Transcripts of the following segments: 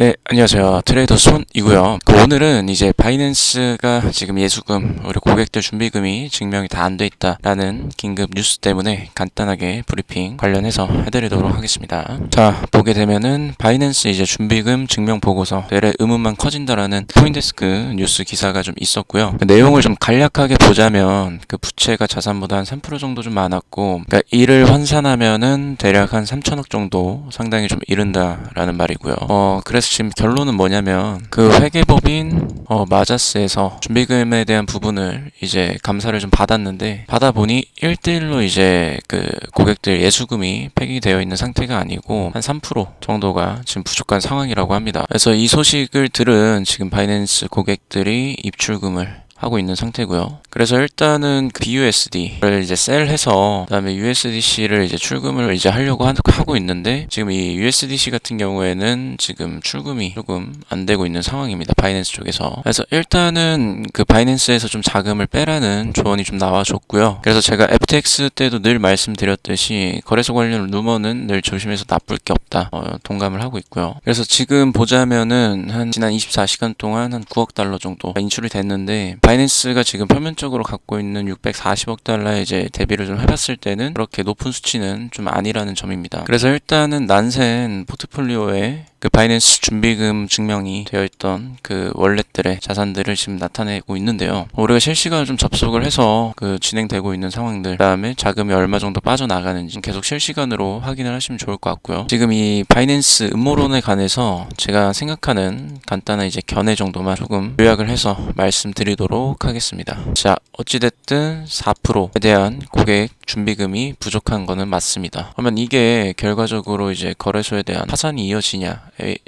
네, 안녕하세요. 트레이더 손이고요. 그 오늘은 이제 바이낸스가 지금 예수금, 우리 고객들 준비금이 증명이 다 안 돼 있다라는 긴급 뉴스 때문에 간단하게 브리핑 관련해서 해드리도록 하겠습니다. 자, 보게 되면은 바이낸스 이제 준비금 증명 보고서 내래 의문만 커진다라는 코인데스크 뉴스 기사가 좀 있었고요. 그 내용을 좀 간략하게 보자면 그 부채가 자산보다 한 3% 정도 좀 많았고, 그러니까 이를 환산하면은 대략 한 3천억 정도 상당히 좀 이른다라는 말이고요. 어, 그래서 지금 결론은 뭐냐면 그 회계법인 어, 마자스에서 준비금에 대한 부분을 이제 감사를 좀 받았는데 받아보니 1대1로 이제 그 고객들 예수금이 폐기되어 있는 상태가 아니고 한 3% 정도가 지금 부족한 상황이라고 합니다. 그래서 이 소식을 들은 지금 바이낸스 고객들이 입출금을 하고 있는 상태고요. 그래서 일단은 그 BUSD를 이제 셀해서 그다음에 USDC를 이제 출금을 이제 하려고 하- 하고 있는데 지금 이 USDC 같은 경우에는 지금 출금이 조금 안 되고 있는 상황입니다. 바이낸스 쪽에서. 그래서 일단은 그 바이낸스에서 좀 자금을 빼라는 조언이 좀 나와줬고요. 그래서 제가 FTX 때도 늘 말씀드렸듯이 거래소 관련 루머는 늘 조심해서 나쁠 게 없다. 어, 동감을 하고 있고요. 그래서 지금 보자면은 한 지난 24시간 동안 한 9억 달러 정도 인출이 됐는데 바이낸스가 지금 표면적으로 갖고 있는 640억 달러에 이제 대비를 좀 해봤을 때는 그렇게 높은 수치는 좀 아니라는 점입니다. 그래서 일단은 난센 포트폴리오에 그 바이낸스 준비금 증명이 되어 있던 그 월렛들의 자산들을 지금 나타내고 있는데요. 우리가 실시간으로 좀 접속을 해서 그 진행되고 있는 상황들, 그다음에 자금이 얼마 정도 빠져나가는지 계속 실시간으로 확인을 하시면 좋을 것 같고요. 지금 이 바이낸스 음모론에 관해서 제가 생각하는 간단한 이제 견해 정도만 조금 요약을 해서 말씀드리도록 하겠습니다. 자, 어찌됐든 4%에 대한 고객 준비금이 부족한 거는 맞습니다. 그러면 이게 결과적으로 이제 거래소에 대한 파산이 이어지냐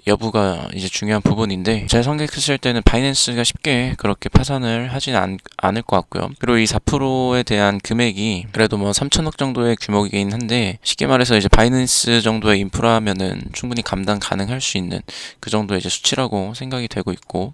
여부가 이제 중요한 부분인데 제 생각했을 때는 바이낸스가 쉽게 그렇게 파산을 하진 않, 않을 것 같고요. 그리고 이 4%에 대한 금액이 그래도 뭐 3천억 정도의 규모이긴 한데 쉽게 말해서 이제 바이낸스 정도의 인프라면은 충분히 감당 가능할 수 있는 그 정도의 이제 수치라고 생각이 되고 있고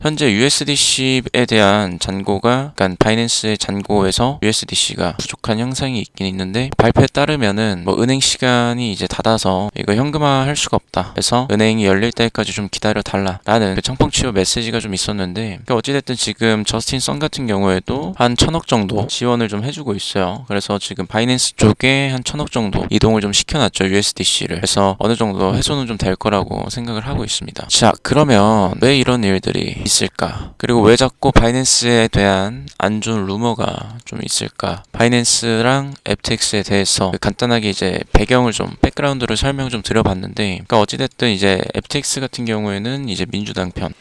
현재 USDC에 대한 잔고가 그러니까 바이낸스의 잔고에서 USDC가 부족한 형상이 있긴 있는데 발표에 따르면은 뭐 은행 시간이 이제 닫아서 이거 현금화 할 수가 없다. 그래서 은행이 열릴 때까지 좀 기다려 달라라는 그 청펑치오 메시지가 좀 있었는데 어찌됐든 지금 저스틴 선 같은 경우에도 한 천억 정도 지원을 좀 해주고 있어요. 그래서 지금 바이낸스 쪽에 한 천억 정도 이동을 좀 시켜놨죠 USDC를. 그래서 어느 정도 해소는 좀 될 거라고 생각을 하고 있습니다. 자 그러면 왜 이런 일들이 있을까? 그리고 왜 자꾸 바이 낸스에 대한 안 좋은 루머가 좀 있을까? 바이낸스랑 FTX에 대해서 간단하게 이제 배경을 좀 백그라운드를 설명 좀 드려봤는데, 그러니까 어찌됐든 이제 FTX 같은 경우에는 이제 민주당 편,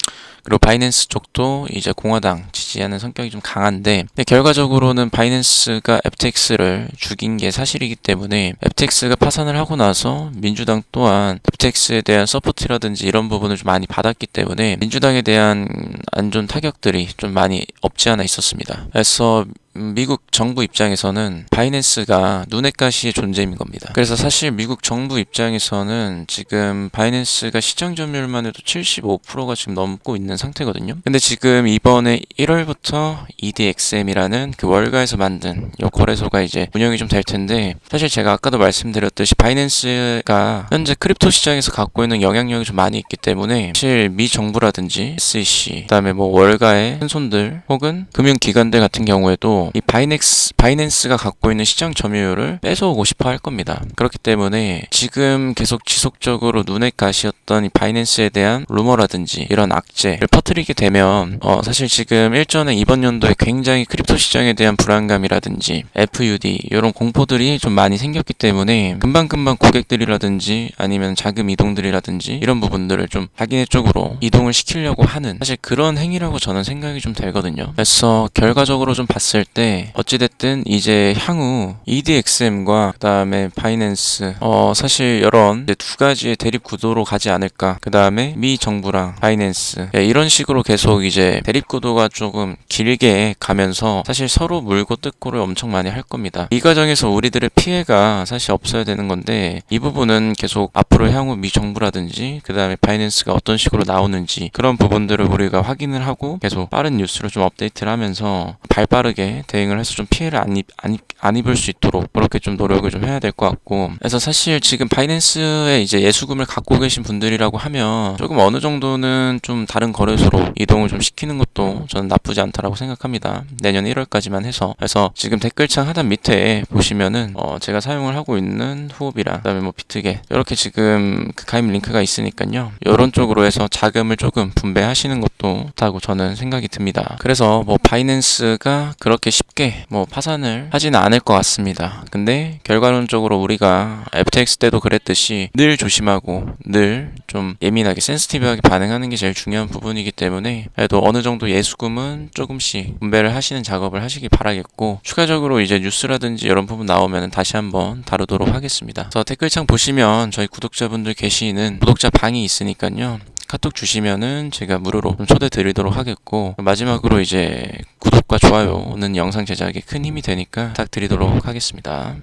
그리고 바이낸스 쪽도 이제 공화당 지지하는 성격이 좀 강한데 결과적으로는 바이낸스가 FTX를 죽인 게 사실이기 때문에 FTX가 파산을 하고 나서 민주당 또한 FTX에 대한 서포트라든지 이런 부분을 좀 많이 받았기 때문에 민주당에 대한 안 좋은 타격들이 좀 많이 없지 않아 있었습니다. 그래서 음, 미국 정부 입장에서는 바이낸스가 눈엣 가시의 존재인 겁니다. 그래서 사실 미국 정부 입장에서는 지금 바이낸스가 시장 점유율만 해도 75%가 지금 넘고 있는 상태거든요. 근데 지금 이번에 1월부터 EDXM이라는 그 월가에서 만든 이 거래소가 이제 운영이 좀 될 텐데 사실 제가 아까도 말씀드렸듯이 바이낸스가 현재 크립토 시장에서 갖고 있는 영향력이 좀 많이 있기 때문에 사실 미 정부라든지 SEC 그다음에 뭐 월가의 큰 손들 혹은 금융기관들 같은 경우에도 이 바이넥스 바이낸스가 갖고 있는 시장 점유율을 뺏어오고 싶어 할 겁니다. 그렇기 때문에 지금 계속 지속적으로 눈에 가시였던 이 바이낸스에 대한 루머라든지 이런 악재를 퍼뜨리게 되면 어 사실 지금 일전에 이번 연도에 굉장히 크립토 시장에 대한 불안감이라든지 FUD 이런 공포들이 좀 많이 생겼기 때문에 금방금방 고객들이라든지 아니면 자금 이동들이라든지 이런 부분들을 좀 자기네 쪽으로 이동을 시키려고 하는 사실 그런 행위라고 저는 생각이 좀 되거든요. 그래서 결과적으로 좀 봤을 때 어찌됐든 이제 향후 EDXM과 그 다음에 바이낸스 어 사실 이런 두 가지의 대립 구도로 가지 않을까. 그 다음에 미 정부랑 바이낸스 예, 이런 식으로 계속 이제 대립 구도가 조금 길게 가면서 사실 서로 물고 뜯고를 엄청 많이 할 겁니다. 이 과정에서 우리들의 피해가 사실 없어야 되는 건데 이 부분은 계속 앞으로 향후 미 정부라든지 그 다음에 바이낸스가 어떤 식으로 나오는지 그런 부분들을 우리가 확인을 하고 계속 빠른 뉴스를 좀 업데이트를 하면서 발 빠르게 대응을 해서 좀 피해를 안, 입, 안, 입, 안 입을 수 있도록 그렇게 좀 노력을 좀 해야 될 것 같고 그래서 사실 지금 바이낸스에 이제 예수금을 갖고 계신 분들이라고 하면 조금 어느 정도는 좀 다른 거래소로 이동을 좀 시키는 것도 저는 나쁘지 않다라고 생각합니다. 내년 1월까지만 해서 그래서 지금 댓글창 하단 밑에 보시면은 어 제가 사용을 하고 있는 후업이랑 그다음에 뭐 비트겟 이렇게 지금 그 가입 링크가 있으니까요. 이런 쪽으로 해서 자금을 조금 분배하시는 것도 좋다고 저는 생각이 듭니다. 그래서 뭐 바이낸스가 그렇게 쉽게 뭐 파산을 하지는 않을 것 같습니다. 근데 결과론적으로 우리가 FTX 때도 그랬듯이 늘 조심하고 늘 좀 예민하게 센스티브하게 반응하는 게 제일 중요한 부분이기 때문에 그래도 어느 정도 예수금은 조금씩 분배를 하시는 작업을 하시기 바라겠고 추가적으로 이제 뉴스라든지 이런 부분 나오면 다시 한번 다루도록 하겠습니다. 그래서 댓글창 보시면 저희 구독자분들 계시는 구독자 방이 있으니까요. 카톡 주시면은 제가 무료로 좀 초대 드리도록 하겠고 마지막으로 이제 구독과 좋아요는 영상 제작에 큰 힘이 되니까 부탁드리도록 하겠습니다.